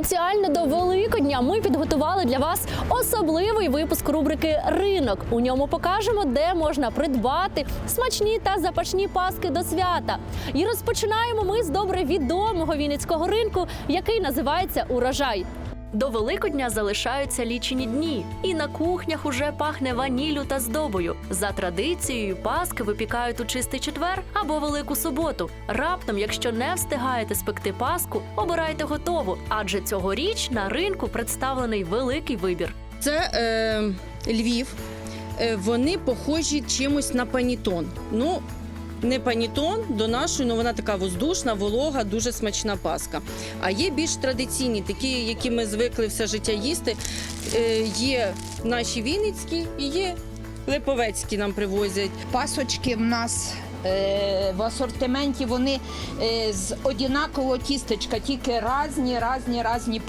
Спеціально до Великодня ми підготували для вас особливий випуск рубрики Ринок. У ньому покажемо, де можна придбати смачні та запашні паски до свята. І розпочинаємо ми з добре відомого вінницького ринку, який називається Урожай. До Великодня залишаються лічені дні, і на кухнях уже пахне ваніллю та здобою. За традицією, паски випікають у чистий четвер або велику суботу. Раптом, якщо не встигаєте спекти паску, обирайте готову, адже цьогоріч на ринку представлений великий вибір. Це е, Львів. Е, вони похожі чимось на панітон. Ну, не панітон до нашої, але вона така воздушна, волога, дуже смачна паска. А є більш традиційні, такі, які ми звикли все життя їсти. Е, є наші Вінницькі і є Липовецькі нам привозять. Пасочки в нас е, в асортименті вони е, з однакового тістечка, тільки різні, різні, різні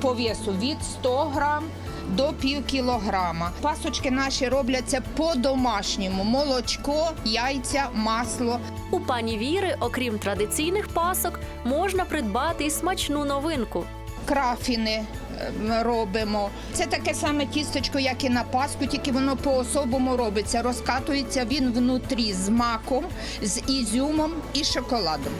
по весу від 100 грам до пів кілограма. Пасочки наші робляться по-домашньому: молочко, яйця, масло. У пані Віри, окрім традиційних пасок, можна придбати і смачну новинку. Крафіни е, робимо. Це таке саме тістечко, як і на Пасху, тільки воно по-особому робиться. Розкатується він внутрі з маком, з ізюмом і шоколадом.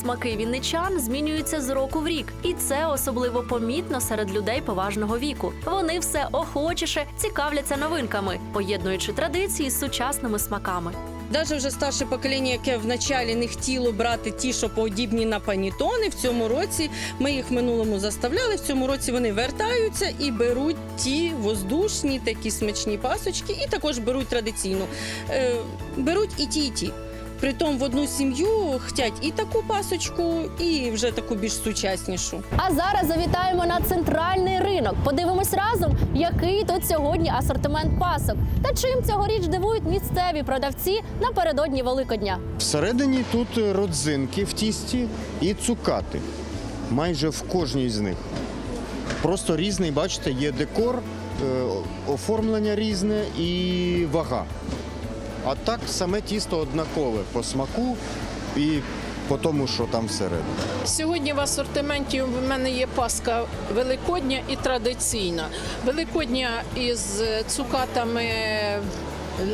Смаки вінничан змінюються з року в рік, і це особливо помітно серед людей поважного віку. Вони все охочіше цікавляться новинками, поєднуючи традиції з сучасними смаками. Навіть вже старше покоління, яке вначалі не хотіло брати ті, що подібні на панітони, в цьому році ми їх в минулому заставляли. В цьому році вони вертаються і беруть ті воздушні, такі смачні пасочки, і також беруть традиційну. Е, беруть і ті, і ті. Притом в одну сім'ю хотять і таку пасочку, і вже таку більш сучаснішу. А зараз завітаємо на центральний ринок. Подивимось разом, який тут сьогодні асортимент пасок та чим цьогоріч дивують місцеві продавці напередодні Великодня. Всередині тут родзинки в тісті і цукати. Майже в кожній з них. Просто різний, бачите, є декор, е, оформлення різне і вага. А так саме тісто однакове по смаку і по тому, що там всередині. Сьогодні в асортименті в мене є паска великодня і традиційна. Великодня із цукатами,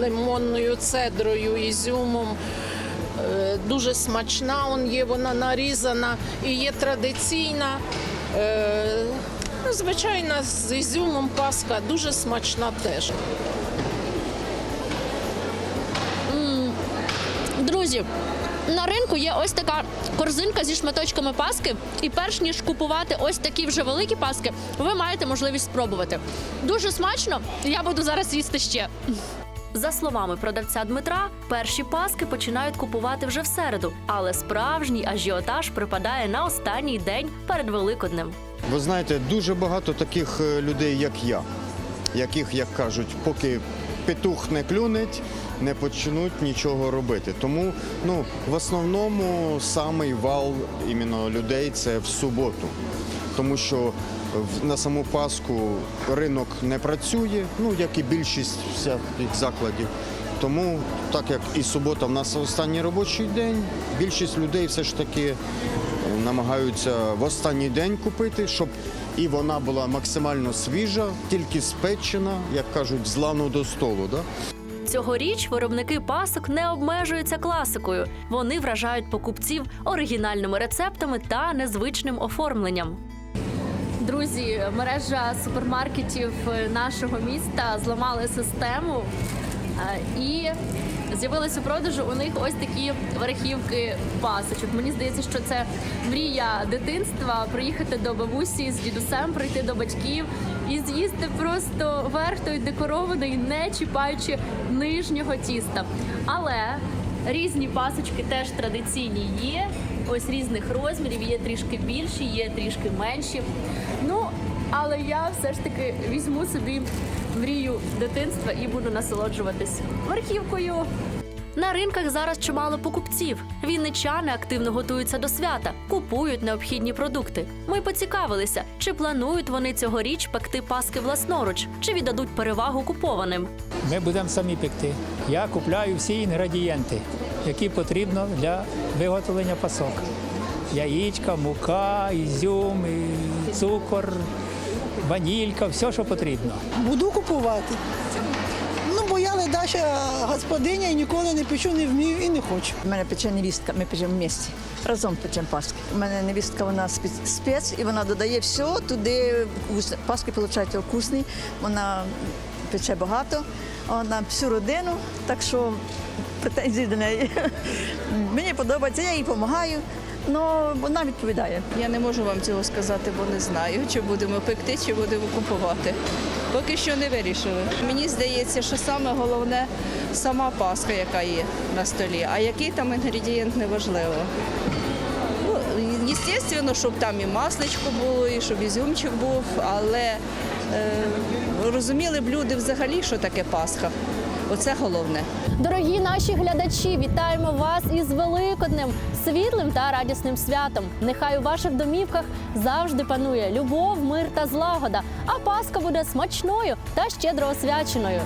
лимонною цедрою, ізюмом. Е, Дуже смачна, он є, вона нарізана і є традиційна. е, ну, Звичайна з ізюмом паска дуже смачна теж. Друзі, на ринку є ось така корзинка зі шматочками паски, і перш ніж купувати ось такі вже великі паски, ви маєте можливість спробувати. Дуже смачно, я буду зараз їсти ще. За словами продавця Дмитра, перші паски починають купувати вже в середу, але справжній ажіотаж припадає на останній день перед Великоднем. Ви знаєте, дуже багато таких е, людей, як я, яких, як кажуть, поки петух не клюнеть, не почнуть нічого робити. Тому ну, в основному самий вал іменно людей це в суботу. Тому що на саму Пасху ринок не працює, ну як і більшість всяких закладів. Тому, так як і субота в нас останній робочий день, більшість людей все ж таки намагаються в останній день купити, щоб і вона була максимально свіжа, тільки спечена, як кажуть, з лану до столу. Да? Цьогоріч виробники пасок не обмежуються класикою. Вони вражають покупців оригінальними рецептами та незвичним оформленням. Друзі, мережа супермаркетів нашого міста зламали систему е, і з'явились у продажу у них ось такі верхівки пасочок. Мені здається, що це мрія дитинства приїхати до бабусі з дідусем, прийти до батьків і з'їсти просто верх той декорований, не чіпаючи нижнього тіста. Але різні пасочки теж традиційні є. Ось різних розмірів, є трішки більші, є трішки менші. Ну, але я все ж таки візьму собі мрію дитинства і буду насолоджуватись верхівкою. На ринках зараз чимало покупців. Вінничани активно готуються до свята, купують необхідні продукти. Ми поцікавилися, чи планують вони цьогоріч пекти паски власноруч, чи віддадуть перевагу купованим. Ми будемо самі пекти. Я купляю всі інгредієнти, які потрібно для виготовлення пасок. Яєчка, мука, ізюм, цукор, ванілька, все, що потрібно. Буду купувати. Ну, бо я ледаша господиня і ніколи не печу, не вмію і не хочу. У мене пече невістка, ми печемо в місті. Разом печемо паски. У мене невістка, вона спец- спец, і вона додає все туди. Паски, виходить, вкусні. Вона пече багато, вона всю родину, так що претензій до неї. Мені подобається, я їй допомагаю, але вона відповідає. Я не можу вам цього сказати, бо не знаю, чи будемо пекти, чи будемо купувати. Поки що не вирішили. Мені здається, що саме головне сама паска, яка є на столі, а який там інгредієнт не важливо. Ну, звісно, щоб там і масличко було, і щоб ізюмчик був, але е, розуміли б люди взагалі, що таке Пасха. Оце головне. Дорогі наші глядачі, вітаємо вас із Великоднем, світлим та радісним святом. Нехай у ваших домівках завжди панує любов, мир та злагода, а Пасха буде смачною та щедро освяченою.